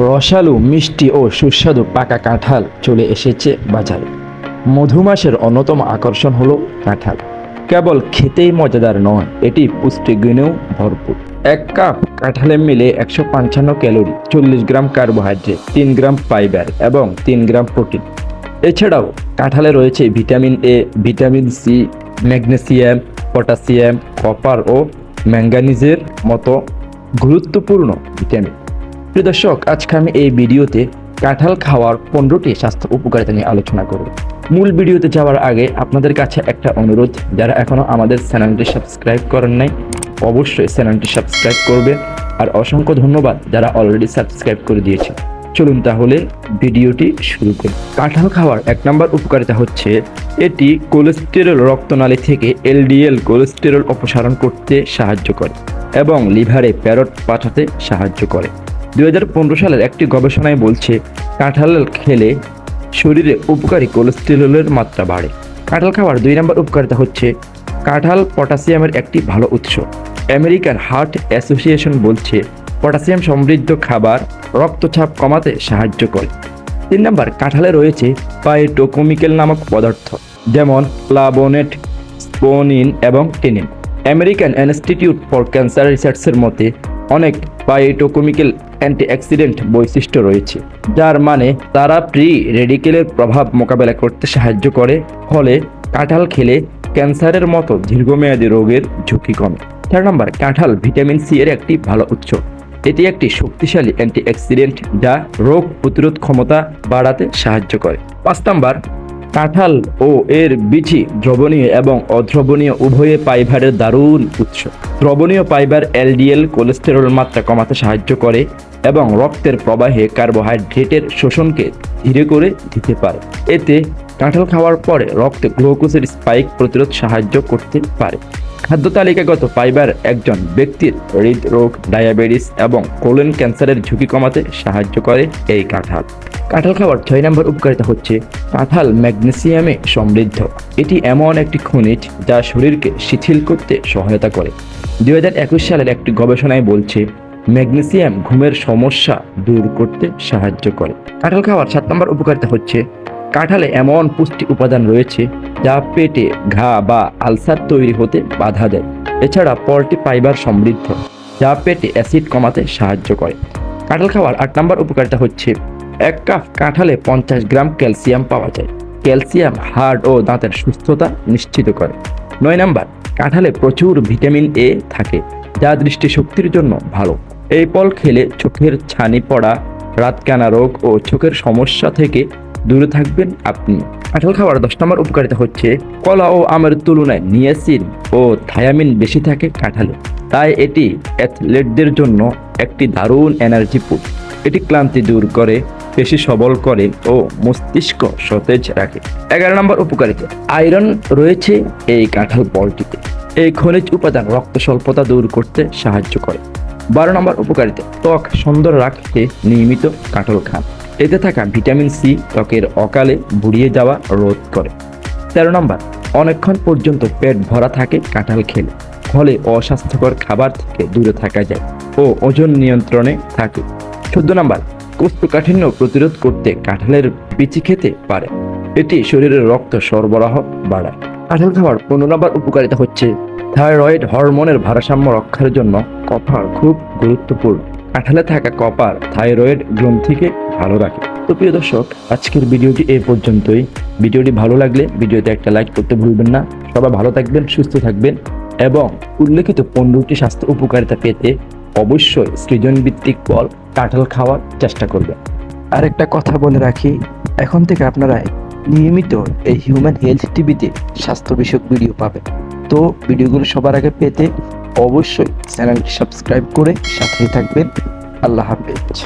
রসালো, মিষ্টি ও সুস্বাদু পাকা কাঁঠাল চলে এসেছে বাজারে। মধুমাসের অন্যতম আকর্ষণ হলো কাঁঠাল। কেবল খেতেই মজাদার নয়, এটি পুষ্টিগুণেও ভরপুর। এক কাপ কাঁঠালে মিলে একশো পঞ্চান্ন ক্যালোরি, চল্লিশ গ্রাম কার্বোহাইড্রেট, তিন গ্রাম ফাইবার এবং তিন গ্রাম প্রোটিন। এছাড়াও কাঁঠালে রয়েছে vitamin A, vitamin C, magnesium potassium copper ও ম্যাঙ্গানিজের মতো গুরুত্বপূর্ণ ভিটামিন। প্রিয় দর্শক, আজকে আমি এই ভিডিওতে কাঁঠাল খাওয়ার পনেরোটি স্বাস্থ্য উপকারিতা নিয়ে আলোচনা করব। মূল ভিডিওতে যাওয়ার আগে আপনাদের কাছে একটা অনুরোধ, যারা এখনও আমাদের চ্যানেলটি সাবস্ক্রাইব করেন নাই, অবশ্যই চ্যানেলটি সাবস্ক্রাইব করবে। আর অসংখ্য ধন্যবাদ যারা অলরেডি সাবস্ক্রাইব করে দিয়েছে। চলুন তাহলে ভিডিওটি শুরু করি। কাঁঠাল খাওয়ার এক নম্বর উপকারিতা হচ্ছে, এটি কোলেস্টেরল রক্তনালী থেকে এলডিএল কোলেস্টেরল অপসারণ করতে সাহায্য করে এবং লিভারে প্যারট পাঠাতে সাহায্য করে। দুই হাজার পনেরো সালের একটি গবেষণায় বলছে, কাঁঠাল খেলে শরীরে উপকারী কোলেস্টেরলের মাত্রা বাড়ে। কাঁঠাল খাওয়ার দুই নম্বর উপকারিতা হচ্ছে, কাঁঠাল পটাশিয়ামের একটি ভালো উৎস। আমেরিকান হার্ট অ্যাসোসিয়েশন বলছে, পটাশিয়াম সমৃদ্ধ খাবার রক্তচাপ কমাতে সাহায্য করে। তিন নম্বর, কাঁঠালে রয়েছে পাইটোকোমিক্যাল নামক পদার্থ, যেমন প্লাবোনেট, স্পোনিন এবং tannin American institute for cancer রিসার্চের মতে, অনেক পাইটোকোমিক্যাল অ্যান্টিঅক্সিডেন্ট বৈশিষ্ট্য রয়েছে, যার মানে তারা প্রি রেডিকেলের প্রভাব মোকাবেলা করতে সাহায্য করে, ফলে কাঁঠাল খেলে ক্যান্সারের মতো দীর্ঘমেয়াদী রোগের ঝুঁকি কমে। চার নম্বর, কাঁঠাল ভিটামিন সি এর একটি ভালো উৎস। এটি একটি শক্তিশালী অ্যান্টিঅক্সিডেন্ট যা রোগ প্রতিরোধ ক্ষমতা বাড়াতে সাহায্য করে। পাঁচ নম্বর কাঁঠাল ও এর বিচি দ্রবণীয় এবং অদ্রবণীয় উভয়ে পাইবারের দারুণ উৎস। দ্রবণীয় পাইবার এলডিএল কোলেস্টেরল মাত্রা কমাতে সাহায্য করে এবং রক্তের প্রবাহে কার্বোহাইড্রেটের শোষণকে ধীরে করে দিতে পারে। এতে কাঁঠাল খাওয়ার পরে রক্তে গ্লুকোজের স্পাইক প্রতিরোধ সাহায্য করতে পারে। খাদ্য তালিকাগত ফাইবার একজন ব্যক্তির হৃদরোগ, ডায়াবেটিস এবং কোলন ক্যান্সারের ঝুঁকি কমাতে সাহায্য করে এই কাঁঠাল। কাঁঠাল খাওয়ার ছয় নম্বর উপকারিতা হচ্ছে কাঁঠাল ম্যাগনেসিয়ামে সমৃদ্ধ। এটি এমন একটি খনিজ যা শরীরকে শিথিল করতে সহায়তা করে। দু হাজার একুশ সালের একটি গবেষণায় বলছে, ম্যাগনেসিয়াম ঘুমের সমস্যা দূর করতে সাহায্য করে। কাঁঠাল খাওয়ার সাত নম্বর উপকারিতা হচ্ছে, কাঁঠালে এমন পুষ্টি উপাদান রয়েছে যা পেটে ঘা বা আলসার তৈরি হতে বাধা দেয়। এছাড়া পলটি ফাইবার সমৃদ্ধ, যা পেটে অ্যাসিড কমাতে সাহায্য করে। কাঁঠাল খাওয়ার আট নম্বর উপকারিতা হচ্ছে এক কাপ কাঁঠালে পঞ্চাশ গ্রাম ক্যালসিয়াম পাওয়া যায়। ক্যালসিয়াম হাড় ও দাঁতের সুস্থতা নিশ্চিত করে। নয় নাম্বার, কাঁঠালে প্রচুর ভিটামিন এ থাকে, যা দৃষ্টিশক্তির জন্য ভালো। এই ফল খেলে চোখের ছানি পড়া, রাতকানা রোগ ও চোখের সমস্যা থেকে দূরে থাকবেন আপনি। কাঁঠাল খাওয়ার দশ নম্বর উপকারিতা হচ্ছে, কলা ও আমের তুলনায় নিয়াসিন ও থায়ামিন বেশি থাকে কাঁঠালে। তাই এটি অ্যাথলেটদের জন্য একটি দারুণ এনার্জি ফুড এটি ক্লান্তি দূর করে পেশি সবল করে ও মস্তিষ্ক সতেজ রাখে। এগারো নম্বর উপকারিতা, আয়রন রয়েছে এই কাঁঠাল ফলটিতে এই খনিজ উপাদান রক্ত স্বল্পতা দূর করতে সাহায্য করে। বারো নম্বর উপকারিতা, ত্বক সুন্দর রাখতে নিয়মিত কাঁঠাল খান। এতে থাকা ভিটামিন সি ত্বকের অকালে বুড়িয়ে যাওয়া রোধ করে। তেরো নম্বর, অনেকক্ষণ পর্যন্ত পেট ভরা থাকে কাঁঠাল খেলে। ফলে অস্বাস্থ্যকর খাবার থেকে দূরে থাকা যায় ও ওজন নিয়ন্ত্রণে থাকে। চোদ্দ নম্বর কোষ্ঠকাঠিন্য প্রতিরোধ করতে কাঁঠালের বিচি খেতে পারে। এটি শরীরের রক্ত সরবরাহ বাড়ায়। কাঁঠাল খাওয়ার পনেরো নম্বর উপকারিতা হচ্ছে থাইরয়েড হরমোনের ভারসাম্য রক্ষার জন্য কপার খুব গুরুত্বপূর্ণ। কাঁঠালে থাকা কপার থাইরয়েড গ্রন্থিকে ভালো রাখে। তো প্রিয় দর্শক, আজকের ভিডিওটি এই পর্যন্তই। ভিডিওটি ভালো লাগলে ভিডিওতে একটা লাইক করতে ভুলবেন না। সবাই ভালো থাকবেন, সুস্থ থাকবেন এবং উল্লেখিত পনেরোটি স্বাস্থ্য উপকারিতা পেতে অবশ্যই সৃজনভিত্তিক ফল কাঁঠাল খাওয়ার চেষ্টা করবেন আর একটা কথা বলে রাখি, এখন থেকে আপনারা নিয়মিত এই হিউম্যান হেলথ টিভিতে স্বাস্থ্য বিষয়ক ভিডিও পাবেন। তো ভিডিওগুলো সবার আগে পেতে অবশ্যই চ্যানেলটি সাবস্ক্রাইব করে সাথেই থাকবেন। আল্লাহ হাফেজ।